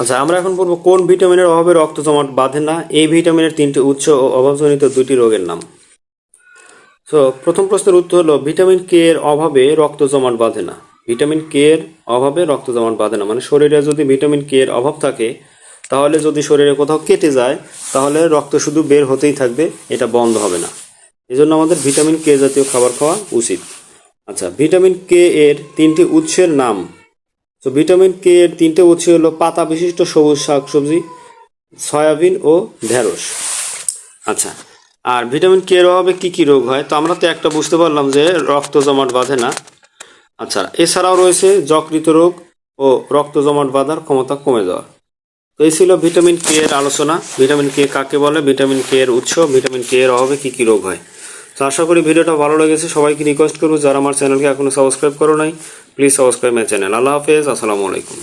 আচ্ছা আমরা এখন বলব কোন ভিটামিনের অভাবে রক্ত জমাট বাঁধে না? এই ভিটামিনের তিনটি উৎস ও অভাবজনিত দুটি রোগের নাম। তো প্রথম প্রশ্নের উত্তর হলো, ভিটামিন কে এর অভাবে রক্ত জমাট বাঁধে না? ভিটামিন কে এর অভাবে রক্ত জমাট বাঁধে না? মানে শরীরে যদি ভিটামিন কে এর অভাব থাকে, তাহলে যদি শরীরে কোথাও কেটে যায়, তাহলে রক্ত শুধু বের হতেই থাকবে, এটা বন্ধ হবে না। এই জন্য আমাদের ভিটামিন কে জাতীয় খাবার খাওয়া উচিত। আচ্ছা ভিটামিন কে এর তিনটি উৎসের নাম তো ভিটামিন কে এর তিনটে উৎস হলো পাতা বিশিষ্ট সবুজ শাকসবজি সয়াবিন ও ঢেঁড়স। আচ্ছা আর ভিটামিন কে এর অভাবে কি কি রোগ হয়? তো আমরা তো একটা বুঝতে পারলাম যে রক্ত জমাট বাঁধে না। আচ্ছা এছাড়াও রয়েছে যকৃত রোগ ও রক্ত জমাট বাঁধার ক্ষমতা কমে যাওয়া। তো এই ছিল ভিটামিন কে এর আলোচনা। ভিটামিন কে কাকে বলে? ভিটামিন কে এর উৎস, ভিটামিন কে এর অভাবে কি কি রোগ হয়? তো আশা করি ভিডিওটা ভালো লেগেছে। সবাইকে রিকোয়েস্ট করব, যারা আমার চ্যানেলকে এখনও সাবস্ক্রাইব করো নাই প্লিজ সাবস্ক্রাইব মাই চ্যানেল আল্লাহ হাফেজ, আসসালামু আলাইকুম।